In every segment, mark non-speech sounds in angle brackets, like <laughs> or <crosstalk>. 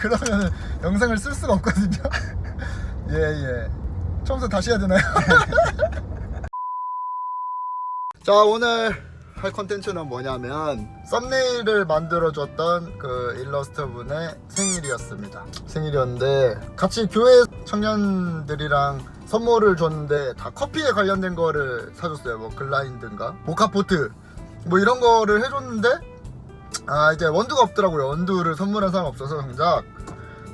그러면 영상을 쓸 수가 없거든요. <laughs> 예 예. 처음부터 다시 해야 되나요? <laughs> 자 오늘 할 컨텐츠는 뭐냐면 썸네일을 만들어줬던 그 일러스터 분의 생일이었습니다. 생일이었는데 같이 교회 청년들이랑 선물을 줬는데 다 커피에 관련된 거를 사줬어요. 뭐 글라인드인가 모카포트 뭐 이런 거를 해줬는데 아 이제 원두가 없더라고요. 원두를 선물한 사람 없어서 정작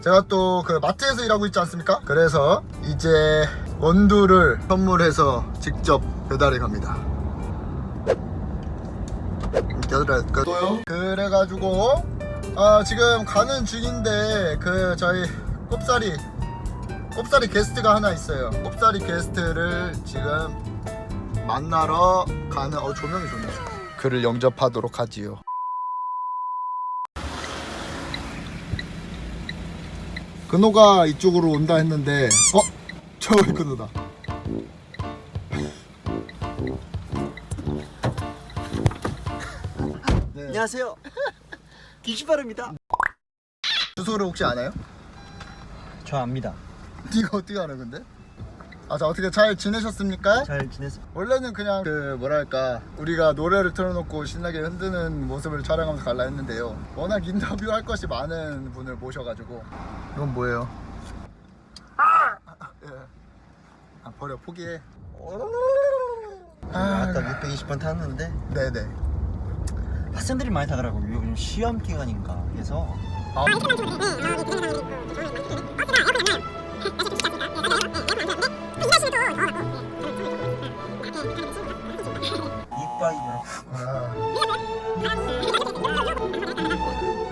제가 또 그 마트에서 일하고 있지 않습니까? 그래서 이제 원두를 선물해서 직접 배달해 갑니다. 또요? 그래가지고 아 지금 가는 중인데 그 저희 꼽사리 꼽사리 게스트가 하나 있어요. 꼽사리 게스트를 지금 만나러 가는 어 조명이 좋네. 그를 영접하도록 하지요. 근호가 이쪽으로 온다 했는데 어? 저기 근호다. 네. 안녕하세요. 기시바릅니다. 주소를 혹시 아나요? 저 압니다. 네가 어떻게 알아 근데? 아 자 어떻게 잘 지내셨습니까? 잘 지냈어? 원래는 그냥 그 뭐랄까 우리가 노래를 틀어놓고 신나게 흔드는 모습을 촬영하면서 갈라 했는데요 워낙 인터뷰할 것이 많은 분을 모셔가지고 이건 뭐예요? 아! 예. 아 버려 포기해 아, 아까 620번 탔는데 네네 학생들이 많이 타더라고. 요즘 시험 기간인가 해서 아,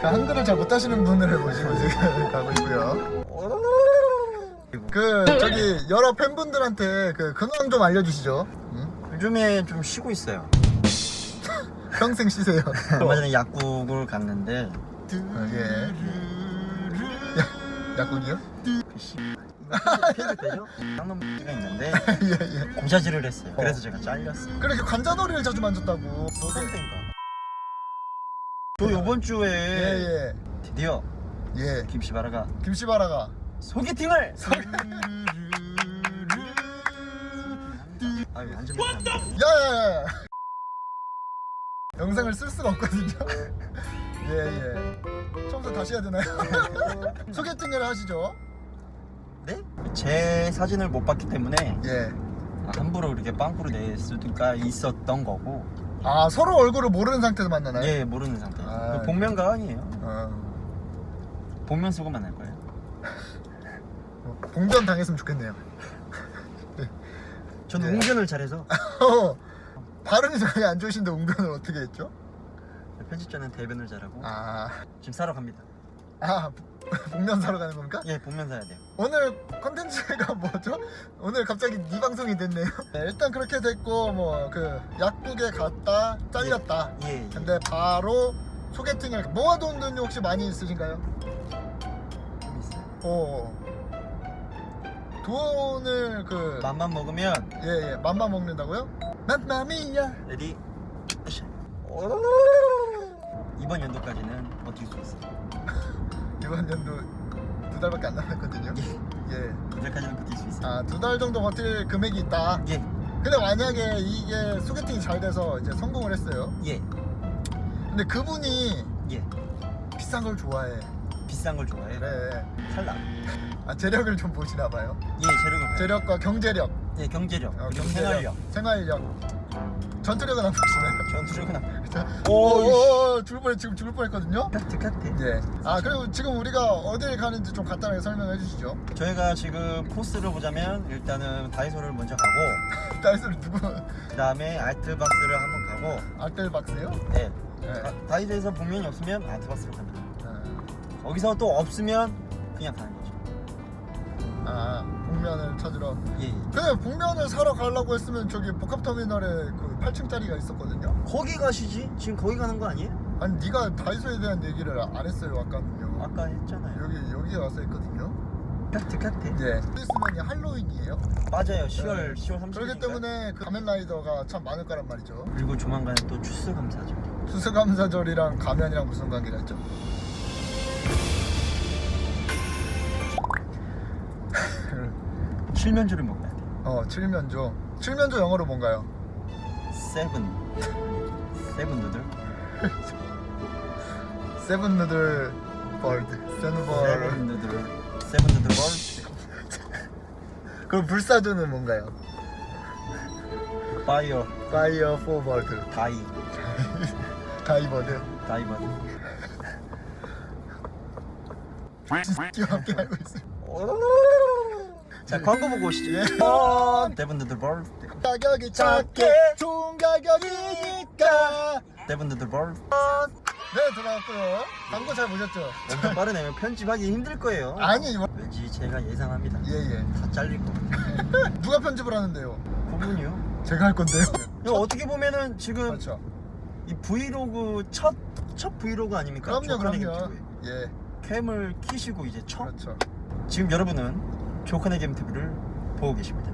한글을 잘 못하시는 분을 모시고 지금 가고 있고요 그 저기 여러 팬분들한테 그 근황 좀 알려주시죠 응? 요즘에 좀 쉬고 있어요. 평생 쉬세요 얼마 전에 약국을 갔는데 어, 예. 야, 약국이요? 편집되죠? 쌍놈가 있는데 예, 예. 고자질을 했어요. 그래서 제가 잘렸어요. 그렇게 관자놀이를 자주 만졌다고. 소금땡가. 또 요번 주에 예, 드디어 예. 예. 김시바라가 김씨바라가. 소개팅을 아유. 야야야. 영상을 쓸 수가 없거든요. 예, 예. 처음부터 다시 해야 되나요? <laughs> 소개팅을 하시죠. 네? 제 사진을 못 봤기 때문에 예. 함부로 이렇게 빵꾸로 낼 수가 있었던 거고 아, 서로 얼굴을 모르는 상태에서 만나나요? 예 모르는 상태 아, 그 복면가 아니에요 어. 복면 쓰고 만날 거예요 어, 봉변 당했으면 좋겠네요. <laughs> 저는 네. 웅변을 잘해서 <laughs> 어, 발음이 전혀 안 좋으신데 웅변을 어떻게 했죠? 편집자는 대변을 잘하고 아, 지금 사러 갑니다 아, <laughs> 복면 사러 가는 겁니까? 예 복면 사야 돼요 오늘 컨텐츠가 <laughs> 뭐죠? 오늘 갑자기 네 방송이 됐네요. <laughs> 네, 일단 그렇게 됐고 뭐 그 약국에 갔다 잘렸다. 예, 예. 근데 바로 소개팅을 모아둔 돈이 혹시 많이 있으신가요? 좀 있어요 어. 돈을 그 맘만 먹으면 예예 맘마 먹는다고요? 맘마미야. 레디 액션 이번 연도까지는 버틸 수 있어요 이번 연도 두 달밖에 안 남았거든요. 예. 이제까지는 버틸 수 있어요 아 두 달 정도 버틸 금액이 있다. 예 근데 만약에 이게 소개팅이 잘 돼서 이제 성공을 했어요. 예, 근데 그분이 예. 비싼 걸 좋아해. 비싼 걸 좋아해 그래. 탈락 아 재력을 좀 보시나 봐요. 예 재력은 재력과 경제력, 예 경제력 어, 그리고 경제력, 생활력 생활력, 전투력은 안 보시나요? 전투력은 안 자, 오, 오, 죽을 뻔 지금 죽을 뻔했거든요. 카트 카트 예. 아 그리고 지금 우리가 어딜 가는지 좀 간단하게 설명해 주시죠. 저희가 지금 코스를 보자면 일단은 다이소를 먼저 가고 <laughs> 다이소를 누구? 그 다음에 알트박스를 한번 가고 알뜰박스요? 네. 네. 다- 다이소에서 복면이 없으면 알트박스로 갑니다 아, 거기서 또 없으면 그냥 가는 거죠 아 복면을 찾으러. 예, 예. 근데 복면을 사러 가려고 했으면 저기 복합터미널에 그 8층짜리가 있었거든요. 거기 가시지? 지금 거기 가는 거 아니에요? 아니 네가 다이소에 대한 얘기를 안 했어요 아까는요. 아까 했잖아요 여기 여기 와서 했거든요. 카트 카트 예. 크리스마스 할로윈이에요. 맞아요 10월 네. 10월 30일 그렇기 때문에 그 가면라이더가 참 많을 거란 말이죠. 그리고 조만간에 또 추수 감사죠 추수감사절이랑 가면이랑 무슨 관계가 있죠? 칠면조를 먹어야 돼. 어 칠면조 칠면조 영어로 뭔가요? 세븐. 세븐 누들. 세븐 누들 벌드 세븐 누들. 세븐 누들 볼. 그럼 불사조는 뭔가요? 파이어. 파이어 포 벌드 다이. 다이버드 다이버드. 함께 알고 있어요 자 광고 보고 오시죠. 예. 누들 볼. 가격이 작게 좋은 가격이니까 세븐 누들 볼. 네 돌아왔고요 광고 잘 보셨죠? 엄청 빠르네요. 편집하기 힘들 거예요. 아니 이거 왠지 제가 예상합니다. 예예 다 잘릴 거. <laughs> 누가 편집을 하는데요? 그분이요. 제가 할 건데요 이거 어떻게 보면은 지금 그렇죠 이 브이로그 첫, 첫 브이로그 아닙니까? 그럼요 그럼요. 예 캠을 키시고 이제 처음 그렇죠 지금 여러분은 조커네겜 TV를 보고 계십니다.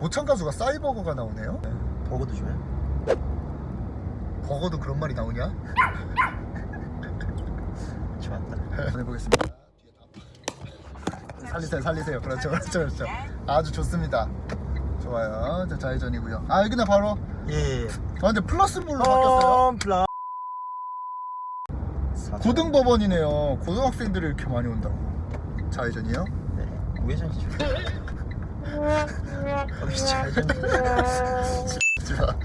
모창 가수가 싸이버거가 나오네요 버거도 좋아요. 버거도 그런 말이 나오냐? <laughs> 좋았다. 해보겠습니다. 살리세요, 살리세요. 그렇죠, 그렇죠, 그렇죠. 아주 좋습니다. 좋아요. 자, 좌회전이고요. 아, 여기네 바로. 예. 아, 근데 플러스 물로 바뀌었어요. 플라. 고등법원이네요. 고등학생들이 이렇게 많이 온다고. 좌회전이요? 네. 우회전이죠. 어디 좌회전? 자,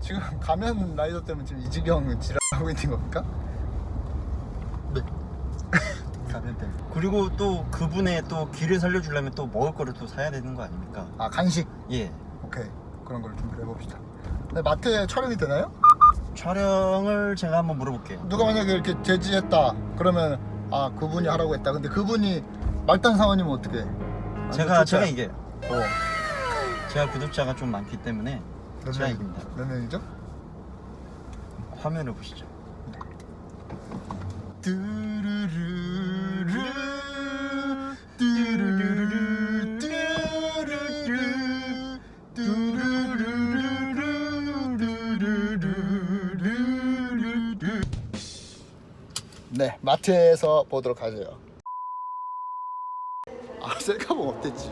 지금 가면 라이더 때문에 지금 이 지경 지랄하고 있는 겁니까? 네. 가면 돼. 그리고 또 그분의 또 길을 살려주려면 또 먹을 거를 또 사야 되는 거 아닙니까? 아, 간식. 예. 오케이. 그런 걸 준비를 해봅시다. 네, 마트에 촬영이 되나요? 촬영을 제가 한번 물어볼게요. 누가 만약에 이렇게 제지했다 그러면 아 그분이 하라고 했다 근데 그분이 말단 사원이면 어떻게 제가 제가 이게 어, 제가 구독자가 좀 많기 때문에 몇, 제가 명, 이깁니다. 몇 명이죠? 화면을 보시죠. 뚜루루루 네 마트에서 보도록 하죠 아 셀카봉 없댔지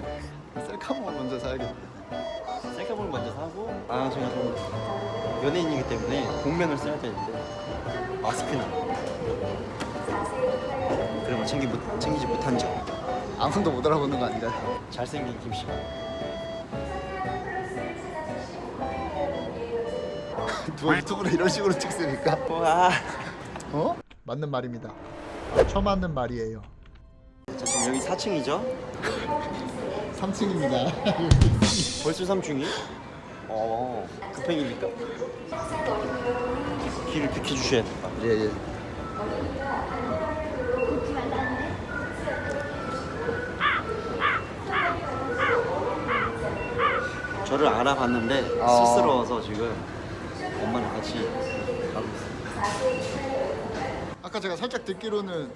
셀카봉 먼저 사야겠다 셀카봉을 먼저 사고 아 제가 좀 연예인이기 때문에 복면을 써야 되는데 마스크는 그런 걸 챙기 못, 챙기지 못한 점 아무도 못 알아보는 거 아닌가요? 잘생긴 김씨가 <laughs> 누가 유튜브로 이런 식으로 찍습니까? 와 어? 맞는 말입니다. 처맞는 말이에요. 자, 지금 여기 4층이죠? 3층입니다. <laughs> <laughs> 벌써 3층이? 어 급행입니까? 길을 비켜주셔야 된다 예 예. 저를 알아봤는데 아. 쑥스러워서 지금 엄마랑 같이 가고 있어요 아까 제가 살짝 듣기로는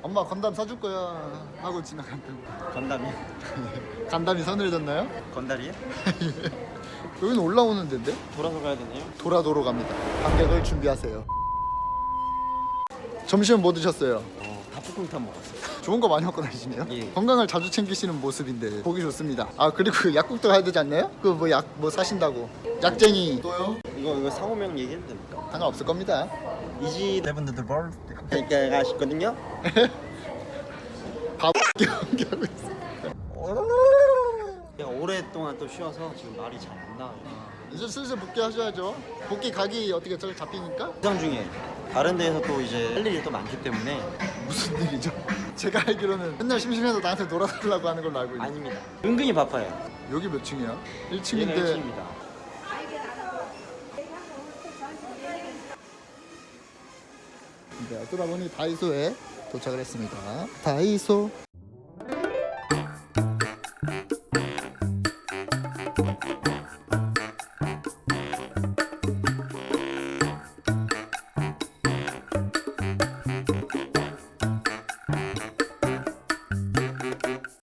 엄마 건담 사줄 거야 하고 지나갔다고. 건담이? 간담이 서늘해졌나요? 건달이에요? 여기는 올라오는 데인데? 돌아서 가야 되네요 도라도로 갑니다. 관객을 준비하세요. 점심은 뭐 드셨어요? 어, 닭볶음탕 먹었어요 좋은 거 많이 먹고 다니시네요. 예. 건강을 자주 챙기시는 모습인데 보기 좋습니다. 아 그리고 약국도 가야 되지 않나요? 그 뭐 약 뭐 사신다고. 약쟁이. 또요? 이거 이거 상호명 얘기해도 됩니까? 상관없을 겁니다. 이지 레븐드들 볼 이렇게 가시거든요 <laughs> 바보 연기하고 있어. 제가 오랫동안 또 쉬어서 지금 말이 잘 안 나와요 이제 슬슬 복귀하셔야죠. 복귀 각이 어떻게 저 잡히니까? 부상 중에 다른 데에서 또 이제 할 일이 또 많기 때문에 무슨 일이죠? 제가 알기로는 맨날 심심해서 나한테 놀아달라고 하는 걸로 알고 있는데 아닙니다 은근히 바빠요 여기 몇 층이야? 여기가 1층인데 1층입니다 네, 돌아보니 다이소에 도착을 했습니다. 다이소